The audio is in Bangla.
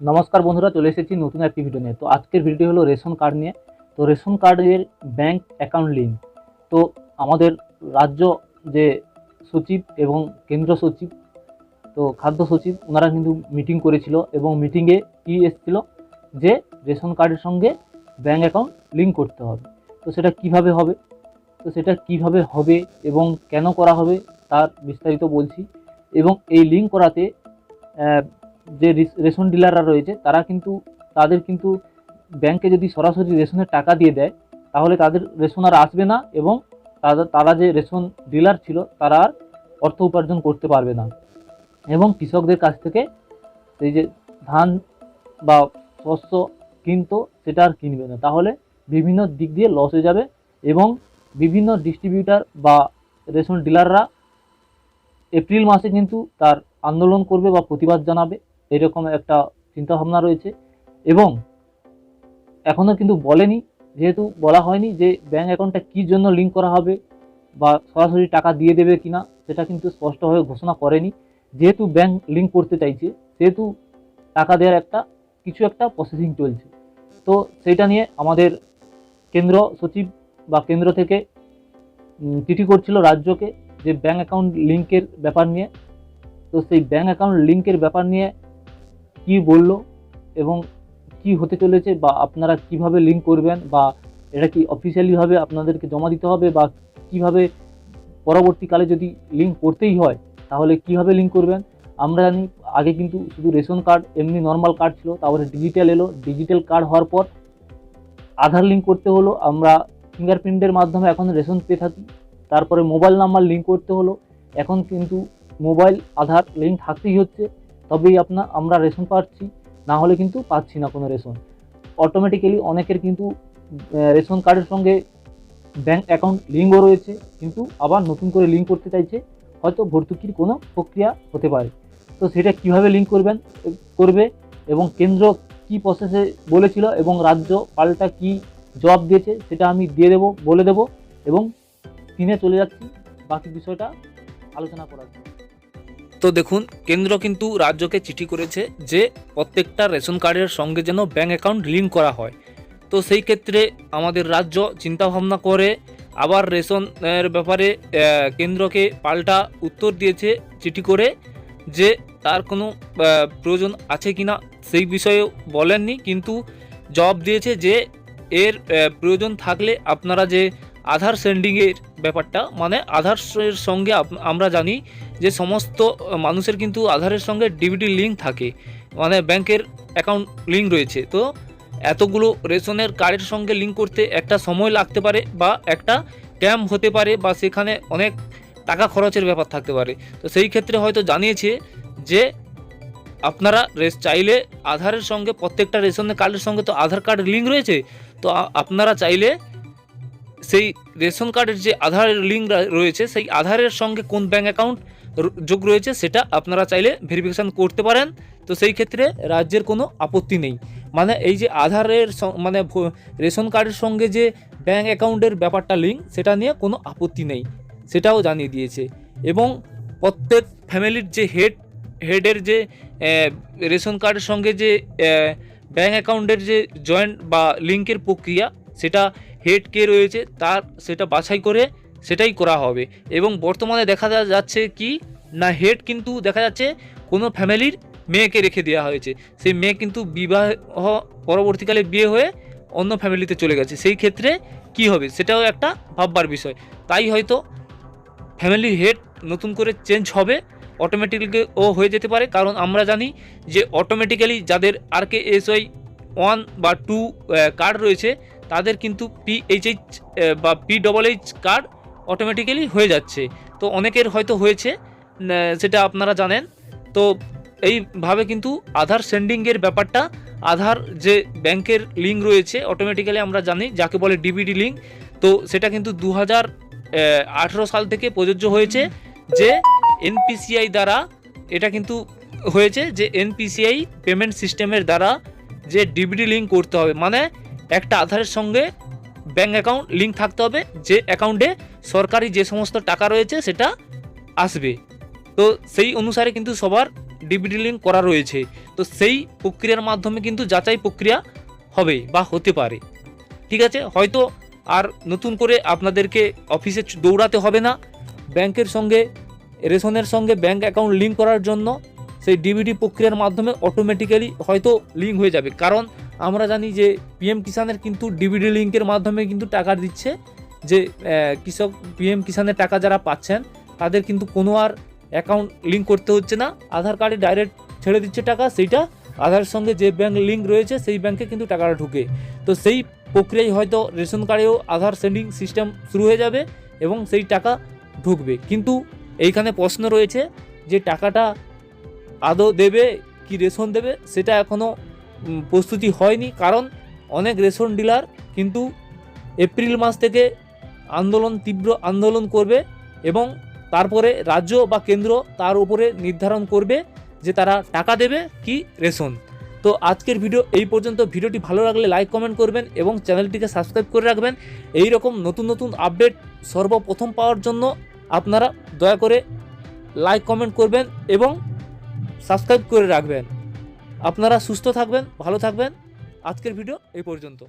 নমস্কার বন্ধুরা, চলে এসেছি নতুন একটি ভিডিও নিয়ে। তো আজকের ভিডিও হলো রেশন কার্ড নিয়ে। তো রেশন কার্ডের ব্যাংক অ্যাকাউন্ট লিঙ্ক তো আমাদের রাজ্য যে সচিব এবং কেন্দ্র সচিব, তো খাদ্য সচিব ওনারা কিন্তু মিটিং করেছিল এবং মিটিংয়ে কি এসেছিল? যে রেশন কার্ডের সঙ্গে ব্যাংক অ্যাকাউন্ট লিঙ্ক করতে হবে। তো সেটা কীভাবে হবে? তো সেটা কীভাবে হবে এবং কেন করা হবে? তার বিস্তারিত বলছি। এবং এই লিঙ্ক করাতে যে রেশন ডিলাররা রয়েছে, তারা কিন্তু, তাদের কিন্তু ব্যাংকে যদি সরাসরি রেশনের টাকা দিয়ে দেয়, তাহলে তাদের রেশন আর আসবে না এবং তারা তারা যে রেশন ডিলার ছিল, তারা আর অর্থ উপার্জন করতে পারবে না। এবং কৃষকদের কাছ থেকে সেই যে ধান বা শস্য কিনতো সেটা আর কিনবে না। তাহলে বিভিন্ন দিক দিয়ে লস হয়ে যাবে এবং বিভিন্ন ডিস্ট্রিবিউটার বা রেশন ডিলাররা এপ্রিল মাসে কিন্তু তার আন্দোলন করবে বা প্রতিবাদ জানাবে। এরকম একটা চিন্তাভাবনা রয়েছে এবং এখনও কিন্তু বলেনি, যেহেতু বলা হয়নি যে ব্যাঙ্ক অ্যাকাউন্টটা কী জন্য লিঙ্ক করা হবে বা সরাসরি টাকা দিয়ে দেবে কিনা, সেটা কিন্তু স্পষ্টভাবে ঘোষণা করেনি। যেহেতু ব্যাংক লিঙ্ক করতে চাইছে, সেহেতু টাকা দেওয়ার একটা, কিছু একটা প্রসেসিং চলছে। তো সেইটা নিয়ে আমাদের কেন্দ্র সচিব বা কেন্দ্র থেকে চিঠি করছিল রাজ্যকে যে ব্যাঙ্ক অ্যাকাউন্ট লিঙ্কের ব্যাপার নিয়ে। তো সেই ব্যাঙ্ক অ্যাকাউন্ট লিঙ্কের ব্যাপার নিয়ে কি বলল এবং কি হতে চলেছে বা আপনারা কীভাবে লিঙ্ক করবেন বা এটা কি অফিসিয়ালিভাবে আপনাদেরকে জমা দিতে হবে বা কীভাবে পরবর্তীকালে যদি লিঙ্ক করতেই হয়, তাহলে কীভাবে লিঙ্ক করবেন? আমরা জানি আগে কিন্তু শুধু রেশন কার্ড এমনি নর্মাল কার্ড ছিল, তারপরে ডিজিটাল এলো। ডিজিটাল কার্ড হওয়ার পর আধার লিঙ্ক করতে হলো। আমরা ফিঙ্গারপ্রিন্টের মাধ্যমে এখন রেশন পেয়ে থাকি। তারপরে মোবাইল নাম্বার লিঙ্ক করতে হলো। এখন কিন্তু মোবাইল আধার লিঙ্ক থাকতেই হচ্ছে। তবেই আপনার আমরা রেশন পাচ্ছি, না হলে কিন্তু পাচ্ছি না কোনো রেশন। অটোমেটিক্যালি অনেকের কিন্তু রেশন কার্ডের সঙ্গে ব্যাংক অ্যাকাউন্ট লিঙ্কও রয়েছে, কিন্তু আবার নতুন করে লিঙ্ক করতে চাইছে, হয়তো ভর্তুকির কোনো প্রক্রিয়া হতে পারে। তো সেটা কীভাবে লিঙ্ক করবেন করবে এবং কেন্দ্র কি প্রসেসে বলেছিল এবং রাজ্য পাল্টা কি জবাব দিয়েছে, সেটা আমি দিয়ে দেবো, বলে দেবো এবং স্ক্রিনে চলে যাচ্ছি। বাকি বিষয়টা আলোচনা করার জন্য। তো দেখুন, কেন্দ্র কিন্তু রাজ্যকে চিঠি করেছে যে প্রত্যেকটা রেশন কার্ডের সঙ্গে যেন ব্যাঙ্ক অ্যাকাউন্ট লিঙ্ক করা হয়। তো সেই ক্ষেত্রে আমাদের রাজ্য চিন্তাভাবনা করে আবার রেশনের ব্যাপারে কেন্দ্রকে পাল্টা উত্তর দিয়েছে চিঠি করে যে তার কোনো প্রয়োজন আছে কি না সেই বিষয়ে বলেননি। কিন্তু জবাব দিয়েছে যে এর প্রয়োজন থাকলে আপনারা যে আধার সেন্ডিংয়ের ব্যাপারটা মানে আধারের সঙ্গে আমরা জানি যে সমস্ত মানুষের কিন্তু আধারের সঙ্গে ডিবিটি লিঙ্ক থাকে। মানে ব্যাংকের অ্যাকাউন্ট লিঙ্ক রয়েছে। তো এতগুলো রেশনের কার্ডের সঙ্গে লিঙ্ক করতে একটা সময় লাগতে পারে বা একটা ক্যাম্প হতে পারে বা সেখানে অনেক টাকা খরচের ব্যাপার থাকতে পারে। তো সেই ক্ষেত্রে হয়তো জানিয়েছে যে আপনারা রেস চাইলে আধারের সঙ্গে প্রত্যেকটা রেশনের কার্ডের সঙ্গে তো আধার কার্ড লিঙ্ক রয়েছে। তো আপনারা চাইলে সেই রেশন কার্ডের যে আধারের লিঙ্ক রয়েছে, সেই আধারের সঙ্গে কোন ব্যাঙ্ক অ্যাকাউন্ট যোগ রয়েছে, সেটা আপনারা চাইলে ভেরিফিকেশান করতে পারেন। তো সেই ক্ষেত্রে রাজ্যের কোনো আপত্তি নেই। মানে এই যে আধারের মানে রেশন কার্ডের সঙ্গে যে ব্যাঙ্ক অ্যাকাউন্টের ব্যাপারটা লিঙ্ক সেটা নিয়ে কোনো আপত্তি নেই। সেটাও জানিয়ে দিয়েছে। এবং প্রত্যেক ফ্যামিলির যে হেড হেডের যে রেশন কার্ডের সঙ্গে যে ব্যাঙ্ক অ্যাকাউন্টের যে জয়েন্ট বা লিঙ্কের প্রক্রিয়া, সেটা হেড কে রয়েছে, তার সেটা বাছাই করে সেটাই করা হবে। এবং বর্তমানে দেখা যাচ্ছে কি, না হেড কিন্তু দেখা যাচ্ছে কোনো ফ্যামিলির মেয়েকে রেখে দেওয়া হয়েছে। সেই মেয়ে কিন্তু বিবাহ, পরবর্তীকালে বিয়ে হয়ে অন্য ফ্যামিলিতে চলে গেছে। সেই ক্ষেত্রে কি হবে সেটাও একটা ভাববার বিষয়। তাই হয়তো ফ্যামিলি হেড নতুন করে চেঞ্জ হবে অটোমেটিক্যালি ও হয়ে যেতে পারে। কারণ আমরা জানি যে অটোমেটিক্যালি যাদের R K S Y one বা টু কার্ড রয়েছে, তাদের কিন্তু পিএইচএইচ বা P double H card automatically হয়ে যাচ্ছে। তো অনেকের হয়তো হয়েছে সেটা আপনারা জানেন। তো এইভাবে কিন্তু আধার সেন্ডিংয়ের ব্যাপারটা, আধার যে ব্যাংকের লিঙ্ক রয়েছে অটোমেটিক্যালি আমরা জানি, যাকে বলে ডিবিডি লিঙ্ক তো সেটা কিন্তু দু হাজার আঠেরো সাল থেকে প্রযোজ্য হয়েছে, যে এনপিসিআই দ্বারা এটা কিন্তু হয়েছে, যে এনপিসিআই পেমেন্ট সিস্টেমের দ্বারা যে ডিবিডি লিঙ্ক করতে হবে। মানে একটা আধারের সঙ্গে ব্যাঙ্ক অ্যাকাউন্ট লিঙ্ক থাকতে হবে। যে অ্যাকাউন্টে সরকারি যে সমস্ত টাকা রয়েছে সেটা আসবে। তো সেই অনুসারে কিন্তু সবার ডিবিডি লিঙ্ক করা রয়েছে। তো সেই প্রক্রিয়ার মাধ্যমে কিন্তু যাচাই প্রক্রিয়া হবে বা হতে পারে। ঠিক আছে? হয়তো আর নতুন করে আপনাদেরকে অফিসে দৌড়াতে হবে না। ব্যাংকের সঙ্গে, রেশনের সঙ্গে ব্যাংক অ্যাকাউন্ট লিঙ্ক করার জন্য সেই ডিবিডি প্রক্রিয়ার মাধ্যমে অটোমেটিক্যালি হয়তো লিঙ্ক হয়ে যাবে। কারণ আমরা জানি যে পিএম কিষানের কিন্তু ডিবিডি লিঙ্কের মাধ্যমে কিন্তু টাকা দিচ্ছে যে কৃষক পিএম কিষানের টাকা যারা পাচ্ছেন, তাদের কিন্তু কোনো আর অ্যাকাউন্ট লিঙ্ক করতে হচ্ছে না। আধার কার্ডে ডাইরেক্ট ছেড়ে দিচ্ছে টাকা, সেইটা আধারের সঙ্গে যে ব্যাংক লিঙ্ক রয়েছে, সেই ব্যাংকে কিন্তু টাকাটা ঢুকে। তো সেই প্রক্রিয়ায় হয়তো রেশন কার্ডেও আধার সেন্ডিং সিস্টেম শুরু হয়ে যাবে এবং সেই টাকা ঢুকবে। কিন্তু এইখানে প্রশ্ন রয়েছে যে, টাকাটা আদৌ দেবে, কি রেশন দেবে, সেটা এখনও প্রস্তুতি হয়নি, কারণ অনেক রেশন ডিলার কিন্তু এপ্রিল মাস থেকে আন্দোলন, তীব্র আন্দোলন করবে এবং তারপরে রাজ্য বা কেন্দ্র তার উপরে নির্ধারণ করবে যে তারা টাকা দেবে কি রেশন। তো আজকের ভিডিও এই পর্যন্ত। ভিডিওটি ভালো লাগলে লাইক, কমেন্ট করবেন এবং চ্যানেলটিকে সাবস্ক্রাইব করে রাখবেন। এই রকম নতুন নতুন আপডেট সর্বপ্রথম পাওয়ার জন্য আপনারা দয়া করে লাইক, কমেন্ট করবেন এবং সাবস্ক্রাইব করে রাখবেন। আপনারা সুস্থ থাকবেন ভালো থাকবেন। আজকের ভিডিও এই পর্যন্ত।